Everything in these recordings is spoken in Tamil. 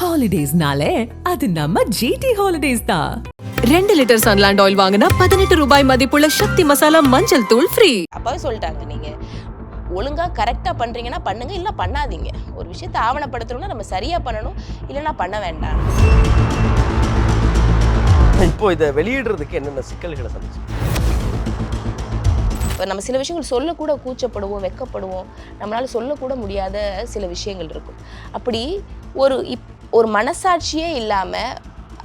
ஹாலிடேஸ்னாலே அது நம்ம ஜிடி ஹாலிடேஸ் தான். ரெண்டு லிட்டர் சன்லாண்ட் ஆயில் வாங்கினா பதினெட்டு ரூபாய் மதிப்புள்ள சக்தி மசாலா மஞ்சள் தூள் ஃப்ரீ அப்பவே சொல்லிட்டாங்க நீங்க ஒழுங்கா கரெக்டா பண்றீங்கன்னா பண்ணுங்க இல்ல பண்ணாதீங்க. ஒரு விஷயத்தை ஆவணப்படுத்தணும்னா நம்ம சரியா பண்ணணும் இல்லைன்னா பண்ண வேண்டாம். இப்போ இதை வெளியிடுறதுக்கு என்னென்ன சிக்கல்களை சந்திச்சு? இப்போ நம்ம சில விஷயங்கள் சொல்லக்கூட கூச்சப்படுவோம் வெக்கப்படுவோம். நம்மளால சொல்லக்கூட முடியாத சில விஷயங்கள் இருக்கும். அப்படி ஒரு இப் ஒரு மனசாட்சியே இல்லாம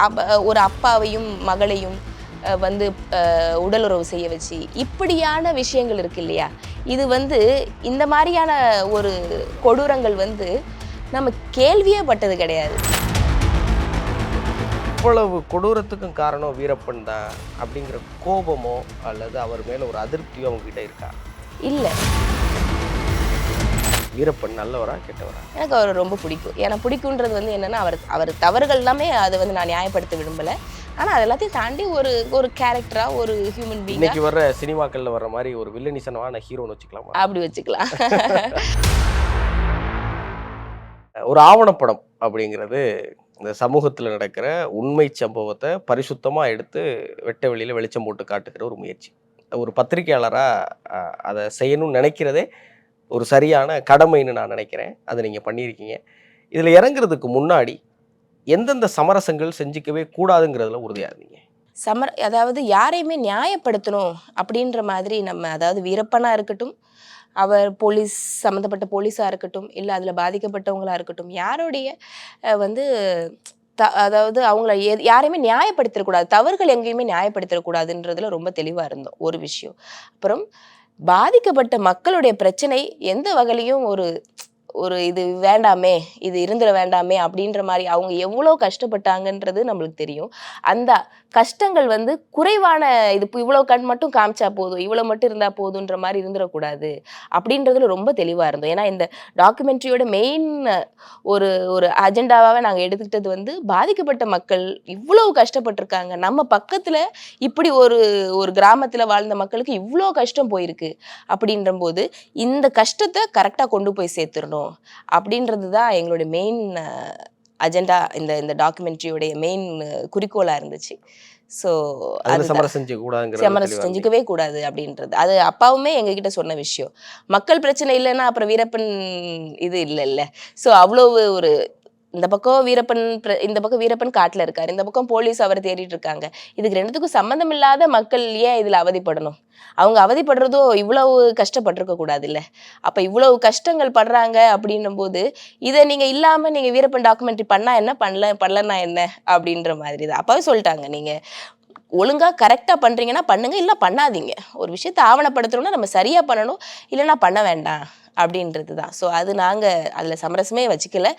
அப்ப ஒரு அப்பாவையும் மகளையும் வந்து உடலுறவு செய்ய வச்சு இப்படியான விஷயங்கள் இருக்கு இல்லையா? இது வந்து இந்த மாதிரியான ஒரு கொடூரங்கள் வந்து நம்ம கேள்வியே பட்டது கிடையாது. இவ்வளவு கொடூரத்துக்கும் காரணம் வீரப்பன் தான் அப்படிங்கிற கோபமோ அல்லது அவர் மேல ஒரு அதிருப்தியோ அவங்க கிட்ட இருக்கா? இல்லை. வீரப்பன் நல்லவரா கெட்டவரா? எனக்கு அவர் ரொம்ப பிடிக்கும். ஏன்னா பிடிக்குன்றது வந்து என்னன்னா அவர் அவர் தவறுகள் எல்லாமே அதை வந்து நான் நியாயப்படுத்த விரும்பலை. ஆனால் அது எல்லாத்தையும் தாண்டி ஒரு ஒரு கேரக்டரா ஒரு ஹியூமன் பீங்கா இன்னைக்கு வர்ற சினிமாக்கள்ல வர்ற மாதிரி ஒரு வில்லனிசனமான ஹீரோன்னு வச்சுக்கலாமா? அப்படி வச்சுக்கலாம். ஒரு ஆவணப்படம் அப்படிங்கிறது இந்த சமூகத்தில் நடக்கிற உண்மை சம்பவத்தை பரிசுத்தமாக எடுத்து வெட்ட வெளியில் வெளிச்சம் போட்டு காட்டுகிற ஒரு முயற்சி. ஒரு பத்திரிகையாளராக அதை செய்யணும்னு நினைக்கிறதே ஒரு சரியான கடமைன்னு நான் நினைக்கிறேன். அதை நீங்கள் பண்ணியிருக்கீங்க. இதில் இறங்குறதுக்கு முன்னாடி எந்தெந்த சமரசங்கள் செஞ்சுக்கவே கூடாதுங்கிறதுல உறுதியாக இருந்தீங்க? சமர அதாவது யாரையுமே நியாயப்படுத்தணும் அப்படின்ற மாதிரி நம்ம அதாவது வீரப்பனாக இருக்கட்டும் அவர் போலீஸ் சம்மந்தப்பட்ட போலீஸாக இருக்கட்டும் இல்லை அதில் பாதிக்கப்பட்டவங்களாக இருக்கட்டும் யாருடைய வந்து த அதாவது அவங்கள எ யாரையுமே நியாயப்படுத்திடக்கூடாது தவறுகள் எங்கேயுமே நியாயப்படுத்திடக்கூடாதுன்றதுல ரொம்ப தெளிவாக இருந்தோம் ஒரு விஷயம். அப்புறம் பாதிக்கப்பட்ட மக்களுடைய பிரச்சனை எந்த வகையிலையும் ஒரு ஒரு இது வேண்டாமே இது இருந்துட வேண்டாமே அப்படின்ற மாதிரி அவங்க எவ்வளோ கஷ்டப்பட்டாங்கன்றது நம்மளுக்கு தெரியும். அந்த கஷ்டங்கள் வந்து குறைவான இது இப்போ இவ்வளோ கண் மட்டும் காமிச்சா போதும் இவ்வளோ மட்டும் இருந்தால் போதுன்ற மாதிரி இருந்துடக்கூடாது அப்படின்றதுல ரொம்ப தெளிவாக இருந்தோம். ஏன்னா இந்த டாக்குமெண்ட்ரியோட மெயின் ஒரு ஒரு அஜெண்டாவாக நாங்கள் எடுத்துக்கிட்டது வந்து பாதிக்கப்பட்ட மக்கள் இவ்வளோ கஷ்டப்பட்டிருக்காங்க. நம்ம பக்கத்தில் இப்படி ஒரு ஒரு கிராமத்தில் வாழ்ந்த மக்களுக்கு இவ்வளோ கஷ்டம் போயிருக்கு அப்படின்ற போது இந்த கஷ்டத்தை கரெக்டாக கொண்டு போய் சேர்த்துடணும். அப்படின்றது தான் எங்களுடைய மெயின் அஜெண்டா இந்த இந்த டாக்குமெண்ட்ரியோடைய மெயின் குறிக்கோளாக இருந்துச்சு. ஸோ அதில் சமரசம் செமரஸ் செஞ்சுக்கவே கூடாது அப்படின்றது. அது அப்பாவுமே எங்ககிட்ட சொன்ன விஷயம். மக்கள் பிரச்சனை இல்லைன்னா அப்புறம் வீரப்பன் இது இல்லை இல்லை ஸோ அவ்வளோ ஒரு இந்த பக்கம் வீரப்பன் பிர- இந்த பக்கம் வீரப்பன் காட்டில் இருக்காரு. இந்த பக்கம் போலீஸ் அவரை தேடிட்டு இருக்காங்க. இதுக்கு ரெண்டுத்துக்கும் சம்மந்தம் இல்லாத மக்கள் ஏன் இதில் அவதிப்படணும்? அவங்க அவதிப்படுறதோ இவ்வளவு கஷ்டப்பட்டிருக்க கூடாது இல்லை அப்போ இவ்வளவு கஷ்டங்கள் படுறாங்க அப்படின்னும் போது இதை நீங்கள் இல்லாமல் நீங்கள் வீரப்பன் டாக்குமெண்ட்ரி பண்ணால் என்ன பண்ணல பண்ணலன்னா என்ன? அப்படின்ற மாதிரி தான் அப்போவே சொல்லிட்டாங்க நீங்கள் ஒழுங்காக கரெக்டாக பண்ணுறீங்கன்னா பண்ணுங்க இல்லை பண்ணாதீங்க. ஒரு விஷயத்தை ஆவணப்படுத்துறோம்னா நம்ம சரியாக பண்ணணும். இல்லைன்னா பண்ண வேண்டாம். அப்படின்றது தான் ஸோ அது நாங்கள் அதில் சமரசமே வச்சுக்கல.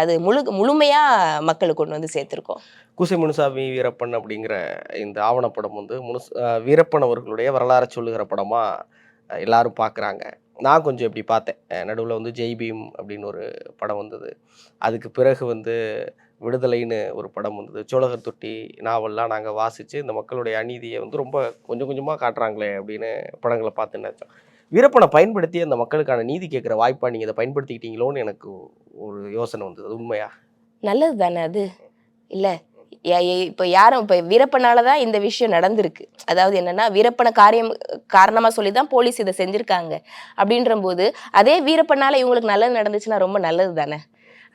அது முழு முழுமையாக மக்களுக்கு கொண்டு வந்து சேர்த்துருக்கோம். குசி முனுசாமி வீரப்பன் அப்படிங்கிற இந்த ஆவணப்படம் வந்து முனுஸ் வீரப்பன் அவர்களுடைய வரலாறு சொல்லுகிற படமாக எல்லாரும் பார்க்குறாங்க நான் கொஞ்சம் இப்படி பார்த்தேன். நடுவில் வந்து ஜெய்பீம் அப்படின்னு ஒரு படம் வந்தது. அதுக்கு பிறகு வந்து விடுதலைன்னு ஒரு படம் வந்தது. சோழகர் தொட்டி நாவல்லாம் நாங்கள் வாசித்து இந்த மக்களுடைய அநீதியை வந்து ரொம்ப கொஞ்சம் கொஞ்சமாக காட்டுறாங்களே அப்படின்னு படங்களை பார்த்து நினச்சோம். வீரப்பனை பயன்படுத்தி அந்த மக்களுக்கான நீதி கேட்குற வாய்ப்பாக நீங்கள் இதை பயன்படுத்திக்கிட்டீங்களோன்னு எனக்கு ஒரு யோசனை வந்தது. அது உண்மையா? நல்லது தானே அது? இல்லை இப்போ யாரும் இப்போ வீரப்பனால தான் இந்த விஷயம் நடந்திருக்கு. அதாவது என்னன்னா வீரப்பனை காரியம் காரணமாக சொல்லி தான் போலீஸ் இதை செஞ்சுருக்காங்க. அப்படின்ற போது அதே வீரப்பனால இவங்களுக்கு நல்லது நடந்துச்சுன்னா ரொம்ப நல்லது தானே?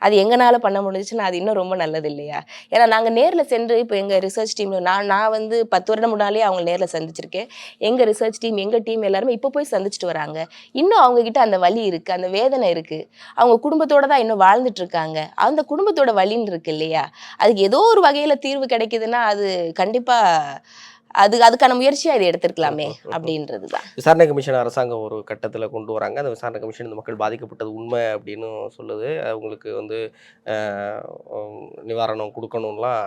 அது எங்கனால பண்ண முடிஞ்சுச்சுன்னா அது இன்னும் ரொம்ப நல்லது இல்லையா? ஏன்னா நாங்க நேர்ல சென்று இப்போ எங்க ரிசர்ச் டீம்ல நான் நான் வந்து பத்து வருடம் முன்னாலே அவங்க நேர்ல சந்திச்சிருக்கேன். எங்க ரிசர்ச் டீம் எங்க டீம் எல்லாருமே இப்போ போய் சந்திச்சுட்டு வராங்க. இன்னும் அவங்க கிட்ட அந்த வலி இருக்கு அந்த வேதனை இருக்கு. அவங்க குடும்பத்தோட தான் இன்னும் வாழ்ந்துட்டு இருக்காங்க. அந்த குடும்பத்தோட வலின்னு இருக்கு இல்லையா? அதுக்கு ஏதோ ஒரு வகையில தீர்வு கிடைக்குதுன்னா அது கண்டிப்பா அது அதுக்கான முயற்சியா இதை எடுத்திருக்கலாமே அப்படின்றது தான் விசாரணை கமிஷன் அரசாங்கம் ஒரு கட்டத்தில் கொண்டு வராங்க. அந்த விசாரணை கமிஷன் இந்த மக்கள் பாதிக்கப்பட்டது உண்மை அப்படின்னு சொல்லுது. அவங்களுக்கு வந்து நிவாரணம் கொடுக்கணும்லாம்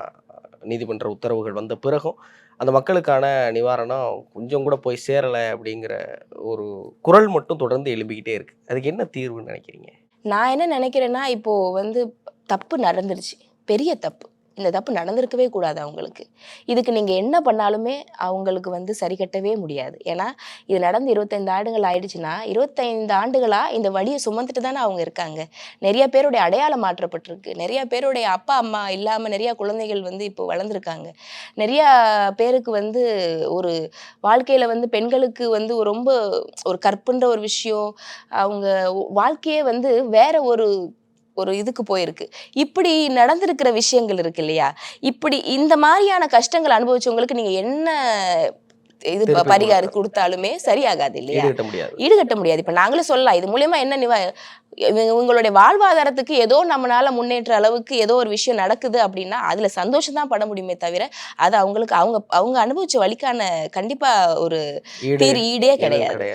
நீதிமன்ற உத்தரவுகள் வந்த பிறகும் அந்த மக்களுக்கான நிவாரணம் கொஞ்சம் கூட போய் சேரலை அப்படிங்கிற ஒரு குரல் மட்டும் தொடர்ந்து எழும்பிக்கிட்டே இருக்கு. அதுக்கு என்ன தீர்வுன்னு நினைக்கிறீங்க? நான் என்ன நினைக்கிறேன்னா இப்போ வந்து தப்பு நடந்துருச்சு. பெரிய தப்பு. இந்த தப்பு நடந்திருக்கவே கூடாது அவங்களுக்கு. இதுக்கு நீங்கள் என்ன பண்ணாலுமே அவங்களுக்கு வந்து சரி கட்டவே முடியாது. ஏன்னா இது நடந்து இருபத்தைந்து ஆண்டுகள் ஆயிடுச்சுன்னா இருபத்தைந்து ஆண்டுகளாக இந்த வழியை சுமந்துட்டு தானே அவங்க இருக்காங்க. நிறைய பேருடைய அடையாளம் மாற்றப்பட்டிருக்கு. நிறைய பேருடைய அப்பா அம்மா இல்லாமல் நிறையா குழந்தைகள் வந்து இப்போ வளர்ந்துருக்காங்க. நிறையா பேருக்கு வந்து ஒரு வாழ்க்கையில் வந்து பெண்களுக்கு வந்து ரொம்ப ஒரு கற்புன்ற ஒரு விஷயம். அவங்க வாழ்க்கையே வந்து வேற ஒரு ஒரு இதுக்கு போயிருக்கு. இப்படி நடந்திருக்கிற விஷயங்கள் இருக்கு இல்லையா? இப்படி இந்த மாதிரியான கஷ்டங்கள் அனுபவிச்சவங்களுக்கு நீங்க என்ன இது பரிகாரம் கொடுத்தாலுமே சரியாகாது இல்லையா? ஈடுகட்ட முடியாது. இப்ப நாங்களே சொல்லலாம். இது மூலியமா என்ன நிவா உங்களுடைய வாழ்வாதாரத்துக்கு ஏதோ நம்மளால முன்னேற்ற அளவுக்கு ஏதோ ஒரு விஷயம் நடக்குது அப்படின்னா அதுல சந்தோஷம் தான் பட முடியுமே தவிர அது அவங்களுக்கு அவங்க அவங்க அனுபவிச்ச வழிக்கான கண்டிப்பா ஒரு தீர் ஈடே கிடையாது.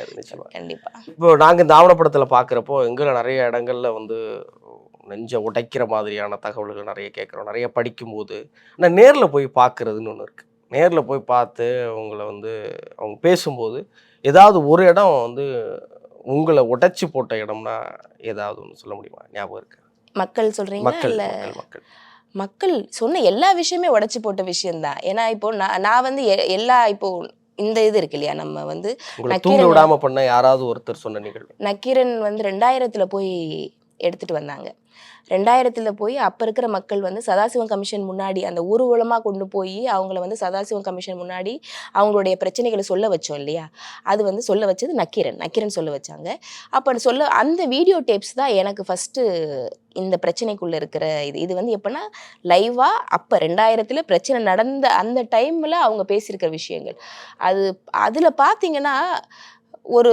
கண்டிப்பா. இப்போ நாங்க இந்த ஆவணப்படத்துல பார்க்குறப்போ எங்களை நிறைய இடங்கள்ல வந்து நெஞ்ச உடைக்கிற மாதிரியான தகவல்கள் நிறைய கேட்குறோம். நிறைய படிக்கும்போது. ஆனால் நேரில் போய் பார்க்குறதுன்னு ஒன்று இருக்குது நேரில் போய் பார்த்து அவங்கள வந்து அவங்க பேசும்போது ஏதாவது ஒரு இடம் வந்து உங்களை உடைச்சி போட்ட இடம்னா ஏதாவது ஒன்று சொல்ல முடியுமா? ஞாபகம் இருக்கு? மக்கள் சொல்றீங்களா? மக்கள் மக்கள் மக்கள். சொன்ன எல்லா விஷயமே உடைச்சு போட்ட விஷயம்தான் ஏன்னா இப்போ நான் நான் வந்து எல்லா இப்போ இந்த இது இருக்கு இல்லையா? நம்ம வந்து தூங்க விடாம பண்ண யாராவது ஒருத்தர் சொன்ன நிகழ்வு. நக்கீரன் வந்து ரெண்டாயிரத்துல போய் எடுத்துகிட்டு வந்தாங்க. ரெண்டாயிரத்தில் போய் அப்போ இருக்கிற மக்கள் வந்து சதாசிவம் கமிஷன் முன்னாடி அந்த ஊர்வலமாக கொண்டு போய் அவங்கள வந்து சதாசிவம் கமிஷன் முன்னாடி அவங்களுடைய பிரச்சனைகளை சொல்ல வச்சோம் இல்லையா? அது வந்து சொல்ல வச்சது நக்கீரன். நக்கீரன் சொல்ல வச்சாங்க. அப்போ சொல்ல அந்த வீடியோ டேப்ஸ் தான் எனக்கு ஃபஸ்ட்டு இந்த பிரச்சனைக்குள்ளே இருக்கிற இது. இது வந்து எப்படின்னா லைவாக அப்போ ரெண்டாயிரத்தில் பிரச்சனை நடந்த அந்த டைமில் அவங்க பேசியிருக்கிற விஷயங்கள். அது அதில் பார்த்தீங்கன்னா ஒரு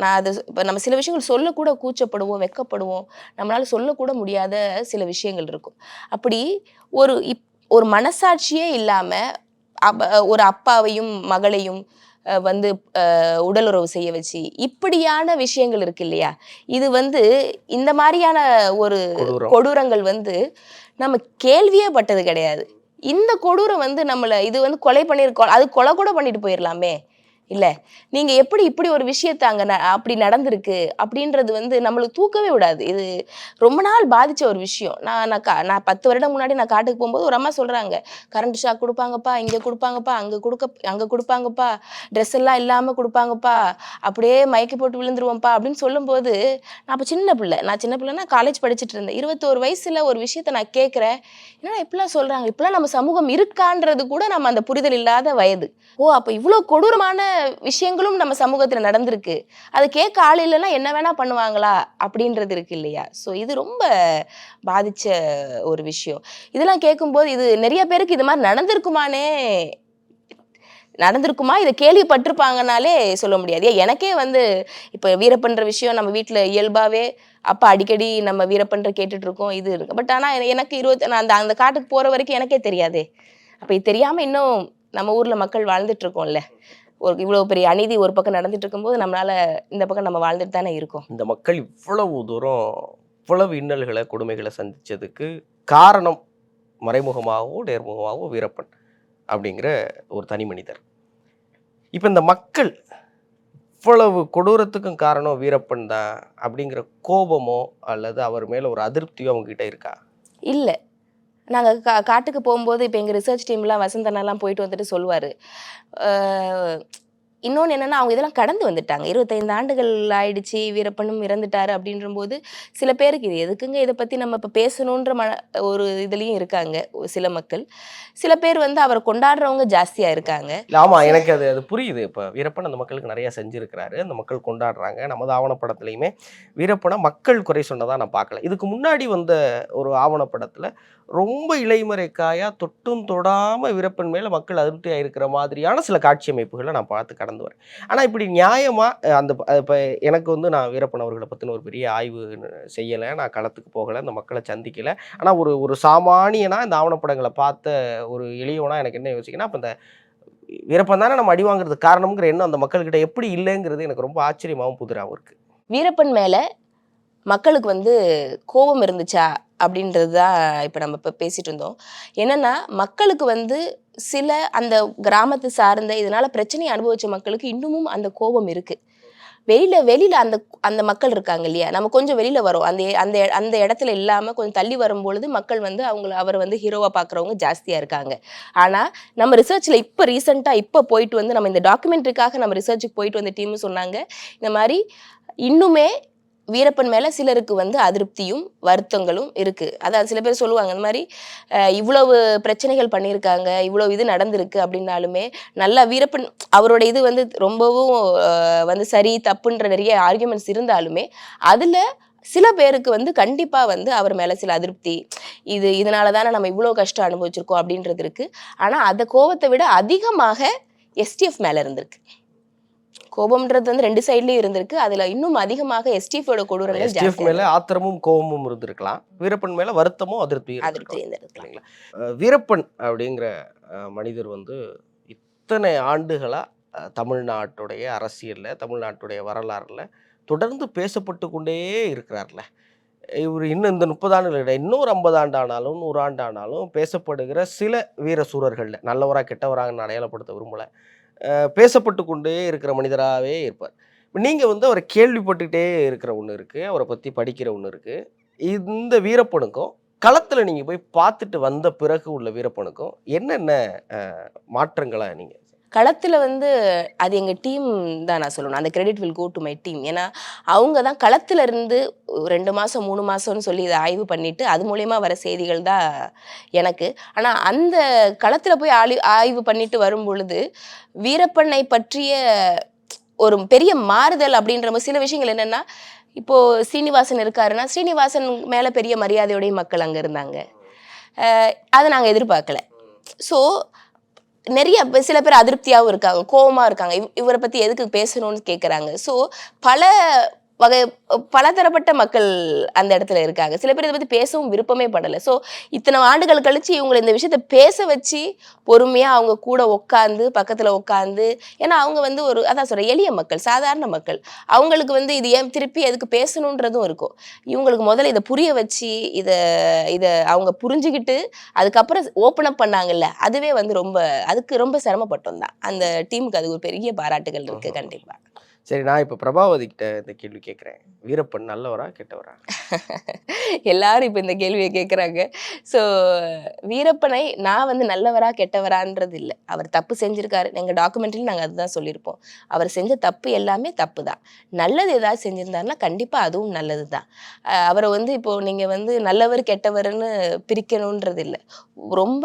நான் அது இப்போ நம்ம சில விஷயங்கள் சொல்லக்கூட கூச்சப்படுவோம் வெட்கப்படுவோம் நம்மளால சொல்லக்கூட முடியாத சில விஷயங்கள் இருக்கும். அப்படி ஒரு இப் ஒரு மனசாட்சியே இல்லாம அப்ப ஒரு அப்பாவையும் மகளையும் வந்து உடலுறவு செய்ய வச்சு இப்படியான விஷயங்கள் இருக்கு இல்லையா? இது வந்து இந்த மாதிரியான ஒரு. கொடூரங்கள் வந்து நம்ம கேள்வியே பட்டது கிடையாது. இந்த கொடூரம் வந்து நம்மள இது வந்து கொலை பண்ணியிருக்கோம் அது கொலை கூட பண்ணிட்டு போயிடலாமே இல்லை? நீங்கள் எப்படி இப்படி ஒரு விஷயத்த அங்கே ந- அப்படி நடந்திருக்கு? அப்படின்றது வந்து நம்மளுக்கு தூக்கவே விடாது. இது ரொம்ப நாள் பாதித்த ஒரு விஷயம். நான் நான் கா- நான் பத்து வருடம் முன்னாடி நான் காட்டுக்கு போகும்போது ஒரு அம்மா சொல்கிறாங்க கரண்ட் ஷாக் கொடுப்பாங்கப்பா இங்கே கொடுப்பாங்கப்பா அங்கே கொடுக்க அங்கே கொடுப்பாங்கப்பா ட்ரெஸ் எல்லாம் இல்லாமல் கொடுப்பாங்கப்பா அப்படியே மயக்கி போட்டு விழுந்துருவோம்ப்பா அப்படின்னு சொல்லும்போது நான் அப்போ சின்ன பிள்ளை. நான் சின்ன பிள்ளைனா காலேஜ் படிச்சுட்டு இருந்தேன். இருபத்தோரு வயசில் ஒரு விஷயத்த நான் கேட்குறேன். என்னடா இப்படிலாம் சொல்கிறாங்க இப்படிலாம் நம்ம சமூகம் இருக்கான்றது கூட நம்ம அந்த புரிதல் இல்லாத வயது. ஓ அப்போ இவ்வளோ கொடூரமான விஷயங்களும் நம்ம சமூகத்தில் நடந்திருக்கு. அது கேட்க ஆள் இல்லைன்னா என்ன வேணா பண்ணுவாங்களா? அப்படின்றது இருக்கு இல்லையா? ஸோ இது ரொம்ப பாதிச்ச ஒரு விஷயம். இதெல்லாம் கேட்கும்போது இது நிறைய பேருக்கு இது மாதிரி நடந்திருக்குமானே நடந்திருக்குமா? இதை கேள்விப்பட்டிருப்பாங்கனாலே சொல்ல முடியாது. ஏன் எனக்கே வந்து இப்போ வீரப்பன்ற விஷயம் நம்ம வீட்டில் இயல்பாகவே அப்பா அடிக்கடி நம்ம வீரப்பன்ற கேட்டுட்டு இருக்கோம் இது இருக்கு. பட் ஆனால் எனக்கு இருபத்தி நான் அந்த அந்த காட்டுக்கு போகிற வரைக்கும் எனக்கே தெரியாதே. அப்போ இது தெரியாமல் இன்னும் நம்ம ஊரில் மக்கள் வாழ்ந்துட்டு இருக்கோம்ல ஒரு இவ்வளோ பெரிய அநீதி ஒரு பக்கம் நடந்துட்டு இருக்கும்போது நம்மளால இந்த பக்கம் நம்ம வாழ்ந்துட்டு தானே இருக்கோம். இந்த மக்கள் இவ்வளவு தூரம் இவ்வளவு இன்னல்களை கொடுமைகளை சந்திச்சதுக்கு காரணம் மறைமுகமாகவோ நேர்முகமாகவோ வீரப்பன் அப்படிங்கிற ஒரு தனி மனிதர். இப்போ இந்த மக்கள் இவ்வளவு கொடூரத்துக்கும் காரணம் வீரப்பன் தான் அப்படிங்கிற கோபமோ அல்லது அவர் மேல ஒரு அதிருப்தியோ அவங்க கிட்ட இருக்கா? இல்லை. நாங்கள் கா காட்டுக்கு போகும்போது இப்போ எங்கள் ரிசர்ச் டீம்லாம் வசந்தனெல்லாம் போயிட்டு வந்துட்டு சொல்லுவார். இன்னொன்று என்னென்னா அவங்க இதெல்லாம் கடந்து வந்துட்டாங்க. இருபத்தைந்து ஆண்டுகள் ஆயிடுச்சு வீரப்பனும் இறந்துட்டாரு அப்படின்றபோது சில பேருக்கு இது எதுக்குங்க இதை பற்றி நம்ம இப்போ பேசணுன்ற மன ஒரு இதுலேயும் இருக்காங்க சில மக்கள். சில பேர் வந்து அவரை கொண்டாடுறவங்க ஜாஸ்தியாக இருக்காங்க. ஆமாம் எனக்கு அது அது புரியுது. இப்போ வீரப்பன் அந்த மக்களுக்கு நிறையா செஞ்சுருக்கிறாரு. அந்த மக்கள் கொண்டாடுறாங்க. நமது ஆவணப்படத்துலையுமே வீரப்பனை மக்கள் குறை சொன்னதாக நான் பார்க்கல. இதுக்கு முன்னாடி வந்த ஒரு ஆவணப்படத்தில் ரொம்ப இலைமறைக்காயா தொட்டும் தொடாமல் வீரப்பன் மேலே மக்கள் அதிருப்தியாக இருக்கிற மாதிரியான சில காட்சி அமைப்புகளை நான் பார்த்து கடந்து வரேன். ஆனால் இப்படி நியாயமாக அந்த இப்போ எனக்கு வந்து நான் வீரப்பன் அவர்களை பற்றின ஒரு பெரிய ஆய்வு செய்யலை. நான் களத்துக்கு போகலை அந்த மக்களை சந்திக்கலை. ஆனால் ஒரு ஒரு சாமானியனா இந்த ஆவணப்படங்களை பார்த்த ஒரு இளையவனாக எனக்கு என்ன யோசிக்கணும் அப்போ இந்த வீரப்பன் தானே நம்ம அடி வாங்குறதுக்கு காரணம்ங்கிற எண்ணம் அந்த மக்கள்கிட்ட எப்படி இல்லைங்கிறது எனக்கு ரொம்ப ஆச்சரியமாகவும் புதிராகவும் இருக்குது வீரப்பன் மேலே மக்களுக்கு வந்து கோபம் இருந்துச்சா? அப்படின்றது தான் இப்போ நம்ம இப்போ பேசிட்டு இருந்தோம். என்னன்னா மக்களுக்கு வந்து சில அந்த கிராமத்தை சார்ந்த இதனால பிரச்சனையை அனுபவிச்ச மக்களுக்கு இன்னமும் அந்த கோபம் இருக்கு. வெளியில வெளியில அந்த அந்த மக்கள் இருக்காங்க இல்லையா? நம்ம கொஞ்சம் வெளியில வரோம். அந்த அந்த அந்த இடத்துல இல்லாம கொஞ்சம் தள்ளி வரும்பொழுது மக்கள் வந்து அவங்கள அவர் வந்து ஹீரோவா பார்க்குறவங்க ஜாஸ்தியா இருக்காங்க. ஆனா நம்ம ரிசர்ச்ல இப்போ ரீசெண்டா இப்போ போயிட்டு வந்து நம்ம இந்த டாக்குமெண்ட்ரிக்காக நம்ம ரிசர்ச்சுக்கு போயிட்டு வந்த டீம் சொன்னாங்க இந்த மாதிரி இன்னுமே வீரப்பன் மேல சிலருக்கு வந்து அதிருப்தியும் வருத்தங்களும் இருக்கு. அதாவது சில பேர் சொல்லுவாங்க இந்த மாதிரி இவ்வளவு பிரச்சனைகள் பண்ணியிருக்காங்க இவ்வளவு இது நடந்திருக்கு அப்படின்னாலுமே நல்லா வீரப்பன் அவரோட இது வந்து ரொம்பவும் வந்து சரி தப்புன்ற நிறைய ஆர்கியூமெண்ட்ஸ் இருந்தாலுமே அதுல சில பேருக்கு வந்து கண்டிப்பா வந்து அவர் மேல சில அதிருப்தி இது இதனால தானே நம்ம இவ்வளோ கஷ்டம் அனுபவிச்சிருக்கோம் அப்படின்றது இருக்கு. ஆனா அந்த கோபத்தை விட அதிகமாக எஸ்டிஎஃப் மேல இருந்திருக்கு. கோபம்ன்றது வந்து ரெண்டு சைட்லயும் இருந்திருக்கு. அதுல இன்னும் அதிகமாக எஸ்டிஎஃபோட கொடூரங்கள் எஸ்டிஎஃப் மேல ஆத்திரமும் கோபமும் இருந்திருக்கலாம். வீரப்பன் மேல வருத்தமும் அதிருப்தியும் அதிருப்தி இருந்திருக்கலாம். வீரப்பன் அப்படிங்கிற மனிதர் வந்து இத்தனை ஆண்டுகளா தமிழ்நாட்டுடைய அரசியல்ல தமிழ்நாட்டுடைய வரலாறுல தொடர்ந்து பேசப்பட்டு கொண்டே இருக்கிறார்ல. இவர் இன்னும் இந்த முப்பது ஆண்டுகள் விட இன்னொரு ஐம்பது ஆண்டு ஆனாலும் நூறு ஆண்டு ஆனாலும் பேசப்படுகிற சில வீர சூரர்கள்ல நல்லவரா கெட்டவராங்கன்னு அடையாளப்படுத்த விரும்பல. பேசப்பட்டு கொண்டே இருக்கிற மனிதராகவே இருப்பார். நீங்கள் வந்து அவரை கேள்விப்பட்டுக்கிட்டே இருக்கிற ஒன்று இருக்குது அவரை பற்றி படிக்கிற ஒன்று இருக்குது இந்த வீரப்பனுக்கும் களத்தில் நீங்கள் போய் பார்த்துட்டு வந்த பிறகு உள்ள வீரப்பனுக்கும் என்னென்ன மாற்றங்களாக மாற்றங்களை களத்தில் வந்து அது எங்கள் டீம் தான் நான் சொல்லணும். அந்த credit will go to my team ஏன்னா அவங்க தான் களத்தில் இருந்து ரெண்டு மாதம் மூணு மாதம்னு சொல்லி இதை ஆய்வு பண்ணிவிட்டு அது மூலயமா வர செய்திகள் தான் எனக்கு. ஆனால் அந்த களத்தில் போய் ஆளி ஆய்வு பண்ணிட்டு வரும் பொழுது வீரப்பண்ணை பற்றிய ஒரு பெரிய மாறுதல் அப்படின்ற சில விஷயங்கள் என்னென்னா இப்போது சீனிவாசன் இருக்காருன்னா ஸ்ரீனிவாசன் மேலே பெரிய மரியாதையுடைய மக்கள் அங்கே இருந்தாங்க. அதை நாங்கள் எதிர்பார்க்கல. ஸோ நிறைய சில பேர் அதிருப்தியாகவும் இருக்காங்க கோவமாக இருக்காங்க. இவ் இவரை பற்றி எதுக்கு பேசணும்னு கேட்குறாங்க ஸோ பல வகை பலதரப்பட்ட மக்கள் அந்த இடத்துல இருக்காங்க. சில பேர் இதை பத்தி பேசவும் விருப்பமே படலை. ஸோ இத்தனை ஆண்டுகள் கழிச்சு இவங்களை இந்த விஷயத்த பேச வச்சு பொறுமையா அவங்க கூட உட்காந்து பக்கத்துல உட்காந்து ஏன்னா அவங்க வந்து ஒரு அதான் சொல்றேன் எளிய மக்கள் சாதாரண மக்கள். அவங்களுக்கு வந்து இது ஏன் திருப்பி எதுக்கு பேசணுன்றதும் இருக்கும். இவங்களுக்கு முதல்ல இதை புரிய வச்சு இதை இதை அவங்க புரிஞ்சுக்கிட்டு அதுக்கப்புறம் ஓப்பன் அப் பண்ணாங்கல்ல அதுவே வந்து ரொம்ப அதுக்கு ரொம்ப சிரமப்பட்டோம் தான் அந்த டீமுக்கு அது ஒரு பெரிய பாராட்டுகள் இருக்கு ம்ஹும். சரி நான் இப்போ பிரபாவதி கிட்ட இந்த கேள்வி கேட்குறேன் வீரப்பன் நல்லவரா கெட்டவரா? எல்லாரும் இப்போ இந்த கேள்வியை கேட்குறாங்க ஸோ வீரப்பனை நான் வந்து நல்லவரா கெட்டவரான்றது இல்லை. அவர் தப்பு செஞ்சிருக்காரு. எங்கள் டாக்குமெண்ட்ரியில் நாங்கள் அதுதான் சொல்லியிருப்போம். அவர் செஞ்ச தப்பு எல்லாமே தப்பு தான் நல்லது ஏதாவது செஞ்சிருந்தாருன்னா கண்டிப்பாக அதுவும் நல்லது தான் அவரை வந்து இப்போ நீங்கள் வந்து நல்லவர் கெட்டவர்னு பிரிக்கணுன்றது இல்லை. ரொம்ப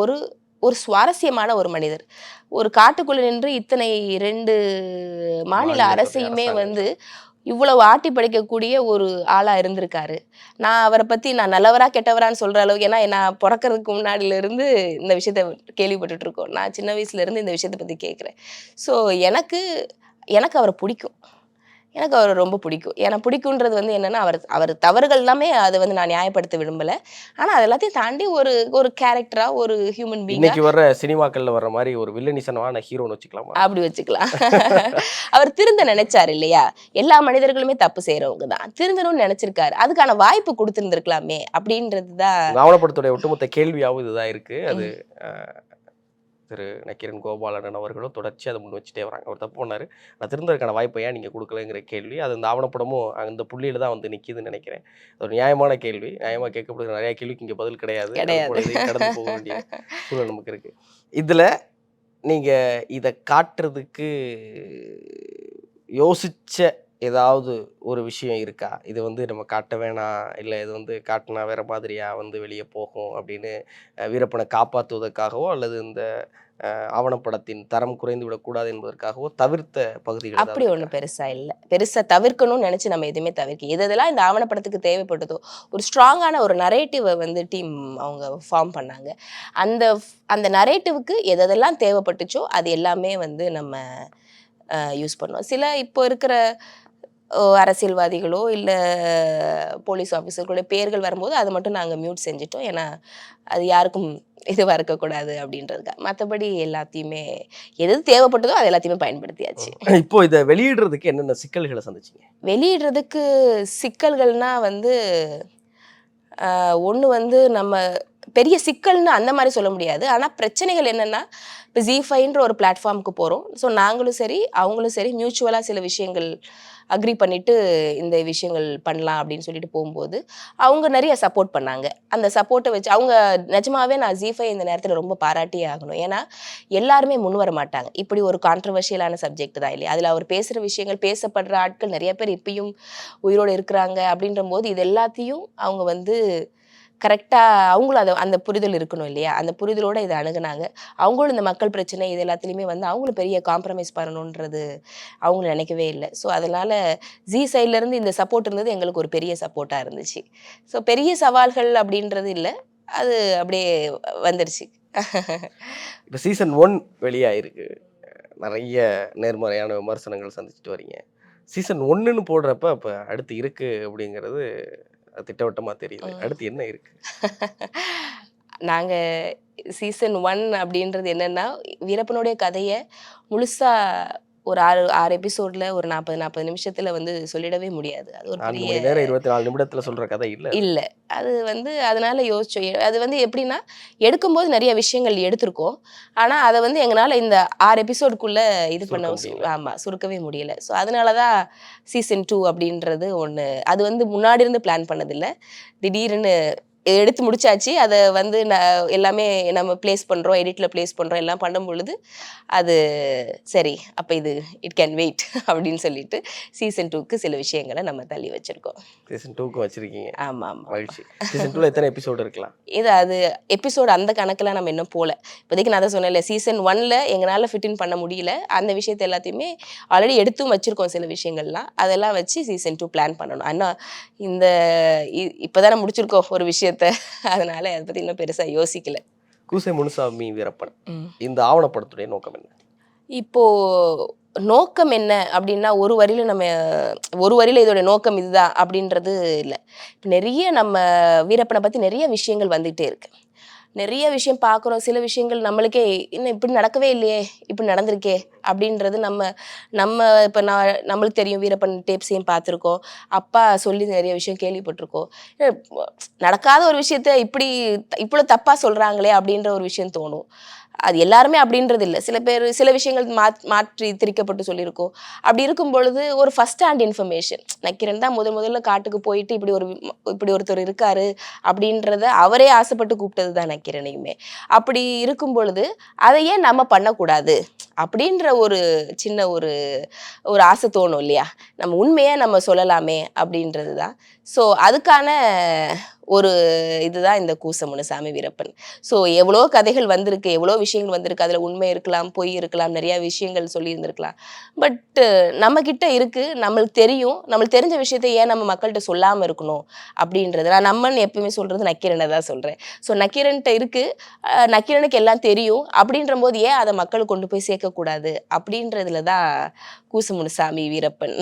ஒரு ஒரு சுவாரஸ்யமான ஒரு மனிதர். ஒரு காட்டுக்குள்ள நின்று இத்தனை ரெண்டு மாநில அரசையுமே. வந்து இவ்வளவு ஆட்டி படைக்கக்கூடிய ஒரு ஆளா இருந்திருக்காரு. நான் அவரை பத்தி நான் நல்லவரா கெட்டவரான்னு சொல்ற அளவுக்கு ஏன்னா நான் பிறக்கறதுக்கு முன்னாடில இருந்து இந்த விஷயத்த கேள்விப்பட்டுட்டு இருக்கோம். நான் சின்ன வயசுல இருந்து இந்த விஷயத்தை பத்தி கேட்குறேன். ஸோ எனக்கு எனக்கு அவரை பிடிக்கும். எனக்கு அவரை ரொம்ப பிடிக்கும். ஏன்னா பிடிக்குன்றது வந்து என்னன்னா அவர் அவர் தவறுகள் எல்லாமே அதை வந்து நான் நியாயப்படுத்த விரும்பல. ஆனா அது எல்லாத்தையும் தாண்டி ஒரு ஒரு கேரக்டரா ஒரு ஹியூமன் பீங்கா இன்னைக்கு வர்ற சினிமாக்கள்ல வர்ற மாதிரி ஒரு வில்லனிசனமான ஹீரோன்னு வச்சுக்கலாமா? அப்படி வச்சுக்கலாம். அவர் திருந்த நினைச்சாரு இல்லையா? எல்லா மனிதர்களுமே தப்பு செய்யறவங்க தான். திருந்தணும்னு நினைச்சிருக்காரு. அதுக்கான வாய்ப்பு கொடுத்துருந்துருக்கலாமே அப்படின்றது தான் ஆவணப்படத்துடைய ஒட்டுமொத்த கேள்வியாகவும் இதுதான் இருக்கு. அது திரு நக்கீரன் கோபாலன் அவர்களும் தொடர்ச்சி அதை முன் வச்சுட்டே வராங்க. அவர் தப்பு பண்ணாரு. நான் திருந்ததுக்கான வாய்ப்பை ஏன் நீங்கள் கொடுக்கலங்கிற கேள்வி. அது அந்த ஆவணப்படமும் அந்த புள்ளியில தான் வந்து நிற்கிதுன்னு நினைக்கிறேன். அது ஒரு நியாயமான கேள்வி. நியாயமாக கேட்கப்படுகிற நிறைய கேள்விக்கு இங்கே பதில் கிடையாது. கடந்து போக வேண்டிய சூழல் நமக்கு இருக்கு. இதில் நீங்கள் இதை காட்டுறதுக்கு யோசிச்ச ஏதாவது ஒரு விஷயம் இருக்கா? இது வந்து நம்ம காட்ட வேணாம். இல்லை இது வந்து காட்டினா வேற மாதிரியா வந்து வெளியே போகும் அப்படின்னு வீரப்பனை காப்பாற்றுவதற்காகவோ அல்லது இந்த ஆவணப்படத்தின் தரம் குறைந்து விடக்கூடாது என்பதற்காகவோ தவிர்த்த பகுதிகள் அப்படி ஒண்ணும் பெருசா இல்ல. பெருசா தவிர்க்கணும்னு நினைச்சு நம்ம எதுவுமே தவிர்க்க எது எதெல்லாம் இந்த ஆவணப்படத்துக்கு தேவைப்பட்டதோ ஒரு ஸ்ட்ராங்கான ஒரு நரேட்டிவை வந்து டீம் அவங்க ஃபார்ம் பண்ணாங்க. அந்த அந்த நரேட்டிவுக்கு எது எதெல்லாம் தேவைப்பட்டுச்சோ அது எல்லாமே வந்து நம்ம யூஸ் பண்ணோம் சில இப்போ இருக்கிற அரசியல்வாதிகளோ இல்லை போலீஸ் ஆஃபீஸர்களுடைய பேர்கள் வரும்போது அதை மட்டும் நாங்கள் மியூட் செஞ்சிட்டோம். ஏன்னா அது யாருக்கும் இதுவாக இருக்கக்கூடாது அப்படின்றதுக்காக மற்றபடி எல்லாத்தையுமே எது தேவைப்பட்டதோ அது எல்லாத்தையுமே பயன்படுத்தியாச்சு. இப்போ இதை வெளியிடுறதுக்கு என்னென்ன சிக்கல்களை சந்திச்சீங்க? வெளியிடுறதுக்கு சிக்கல்கள்னா வந்து ஒன்று வந்து நம்ம பெரிய சிக்கல்னு அந்த மாதிரி சொல்ல முடியாது. ஆனால் பிரச்சனைகள் என்னென்னா இப்போ ஜி ஃபைன்ற ஒரு பிளாட்ஃபார்முக்கு போகிறோம் ஸோ நாங்களும் சரி அவங்களும் சரி மியூச்சுவலாக சில விஷயங்கள் அக்ரி பண்ணிட்டு இந்த விஷயங்கள் பண்ணலாம் அப்படின்னு சொல்லிட்டு போகும்போது அவங்க நிறைய சப்போர்ட் பண்ணாங்க. அந்த சப்போர்ட்டை வச்சு அவங்க நிஜமாவே நான் ஜீஃபை இந்த நேரத்தில் ரொம்ப பாராட்டியே ஆகணும். ஏன்னா எல்லாருமே முன் வர மாட்டாங்க. இப்படி ஒரு கான்ட்ரவர்ஷியலான சப்ஜெக்ட் தான் இல்லையா? அதில் அவர் பேசுகிற விஷயங்கள் பேசப்படுற ஆட்கள் நிறைய பேர் இப்பயும் உயிரோடு இருக்கிறாங்க அப்படின்ற போது இது எல்லாத்தையும் அவங்க வந்து கரெக்டாக அவங்களும் அதை அந்த புரிதல் இருக்கணும் இல்லையா? அந்த புரிதலோடு இதை அணுகுனாங்க. அவங்களும் இந்த மக்கள் பிரச்சனை இது எல்லாத்துலேயுமே வந்து அவங்களும் பெரிய காம்ப்ரமைஸ் பண்ணணுன்றது அவங்களும் நினைக்கவே இல்லை. ஸோ அதனால் ஜி சைட்லேருந்து இந்த சப்போர்ட் இருந்தது எங்களுக்கு ஒரு பெரிய சப்போர்ட்டாக இருந்துச்சு. ஸோ பெரிய சவால்கள் அப்படின்றது இல்லை. அது அப்படியே வந்துடுச்சு இப்போ சீசன் ஒன் வெளியாயிருக்கு. நிறைய நேர்மறையான விமர்சனங்கள் சந்திச்சுட்டு வரீங்க. சீசன் ஒன்றுன்னு போடுறப்ப அப்போ அடுத்து இருக்கு அப்படிங்கிறது திட்டவட்டமாக தெரியுது. அடுத்து என்ன இருக்கு நாங்கள் சீசன் ஒன் அப்படின்றது என்னென்னா வீரப்பனுடைய கதையை முழுசாக ஒரு ஆறு ஆறு எபிசோடில் ஒரு நாற்பது நாற்பது நிமிஷத்தில் வந்து சொல்லிடவே முடியாது. அது ஒரு பெரிய நேரம் இருபத்தி நாலு நிமிடத்தில் சொல்கிற கதை இல்லை. இல்லை. அது வந்து அதனால யோசிச்சோம் எ- அது வந்து எப்படின்னா எடுக்கும்போது நிறைய விஷயங்கள் எடுத்திருக்கோம். ஆனால் அதை வந்து எங்களால் இந்த ஆறு எபிசோடுக்குள்ளே இது பண்ண. ஆமாம் சுருக்கவே முடியல. ஸோ அதனால தான் சீசன் டூ அப்படின்றது ஒன்று அது வந்து முன்னாடி இருந்து பிளான் பண்ணதில்லை. திடீர்னு எடுத்து முடிச்சாச்சு. அதை வந்து நான் எல்லாமே நம்ம ப்ளேஸ் பண்ணுறோம் எடிட்டில் ப்ளேஸ் பண்ணுறோம் எல்லாம் பண்ணும் பொழுது அது சரி அப்போ இது இட் கேன் வெயிட் அப்படின்னு சொல்லிட்டு சீசன் டூக்கு சில விஷயங்களை நம்ம தள்ளி வச்சுருக்கோம். சீசன் டூக்கு வச்சிருக்கீங்க. ஆமாம் ஆமாம் மகிழ்ச்சி. சீசன் டூவில் எத்தனை எபிசோடு இருக்கலாம்? இது அது எபிசோடு அந்த கணக்கில் நம்ம இன்னும் போகல இப்போதைக்கு நான் தான் சொன்னேன்ல சீசன் ஒன்ல எங்களால் ஃபிட்டின் பண்ண முடியல. அந்த விஷயத்தை எல்லாத்தையுமே ஆல்ரெடி எடுத்தும் வச்சுருக்கோம் சில விஷயங்கள்லாம். அதெல்லாம் வச்சு சீசன் டூ பிளான் பண்ணணும். ஆனால் இந்த இப்போ தானே முடிச்சிருக்கோம் ஒரு விஷயத்த. அதனால அதை பற்றி இன்னும் பெருசாக யோசிக்கல. கூசை முனுசாமி வீரப்பன். இந்த ஆவணப்படத்துடைய நோக்கம் என்ன? இப்போ நோக்கம் என்ன அப்படின்னா ஒரு வரியில நம்ம ஒரு வரியில இதோட நோக்கம் இதுதான் அப்படின்றது இல்லை. நிறைய நம்ம வீரப்பனை பத்தி நிறைய விஷயங்கள் வந்துகிட்டே இருக்கு. நிறைய விஷயம் பார்க்குறோம். சில விஷயங்கள் நம்மளுக்கே இன்னும் இப்படி நடக்கவே இல்லையே இப்படி நடந்திருக்கே அப்படின்றது நம்ம நம்ம இப்போ நான் நம்மளுக்கு தெரியும். வீரப்பன் டேப்ஸையும் பார்த்துருக்கோம். அப்பா சொல்லி நிறைய விஷயம் கேள்விப்பட்டிருக்கோம். நடக்காத ஒரு விஷயத்த இப்படி இவ்வளோ தப்பாக சொல்கிறாங்களே அப்படின்ற ஒரு விஷயம் தோணும். அது எல்லாருமே அப்படின்றது இல்லை. சில பேர் சில விஷயங்கள் மா மாற்றி திரிக்கப்பட்டு சொல்லியிருக்கோம். அப்படி இருக்கும் பொழுது ஒரு ஃபஸ்ட் ஹேண்ட் இன்ஃபர்மேஷன் நக்கிரன் தான் முதல் முதல்ல காட்டுக்கு போயிட்டு இப்படி ஒரு இப்படி ஒருத்தர் இருக்காரு அப்படின்றத அவரே ஆசைப்பட்டு கூப்பிட்டது தான் நக்கிரனையுமே அப்படி இருக்கும் பொழுது அதை ஏன் நம்ம பண்ணக்கூடாது? அப்படின்ற ஒரு சின்ன ஒரு ஒரு ஆசை தோணும் இல்லையா? நம்ம உண்மையை நம்ம சொல்லலாமே அப்படின்றது தான். ஸோ அதுக்கான ஒரு இதுதான் இந்த கூசமுனு சாமி வீரப்பன். ஸோ எவ்வளோ கதைகள் வந்திருக்கு எவ்வளோ விஷயங்கள் வந்திருக்கு அதில் உண்மை இருக்கலாம் பொய் இருக்கலாம் நிறையா விஷயங்கள் சொல்லியிருந்திருக்கலாம். பட் நம்மக்கிட்ட இருக்குது நம்மளுக்கு தெரியும் நம்மளுக்கு தெரிஞ்ச விஷயத்தை ஏன் நம்ம மக்கள்கிட்ட சொல்லாமல் இருக்கணும் அப்படின்றது. நான் நம்மன்னு எப்பவுமே சொல்கிறது நக்கீரனை தான் சொல்கிறேன் ஸோ நக்கீரன்ட்ட இருக்குது நக்கீரனுக்கு எல்லாம் தெரியும் அப்படின்ற போது ஏன் அதை மக்கள் கொண்டு போய் சேர்க்கக்கூடாது அப்படின்றதுல தான் கூசமுனுசாமி வீரப்பன்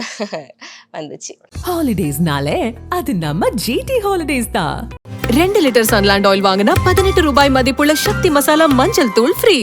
வந்துச்சு. ஹாலிடேஸ்னாலே அது நம்ம ஜிடி ஹாலிடேஸ் தான். ரெண்டு லிட்டர் சன்லாண்ட் ஆயில் வாங்கினா பதினெட்டு ரூபாய் மதிப்புள்ள சக்தி மசாலா மஞ்சள் தூள் ஃப்ரீ.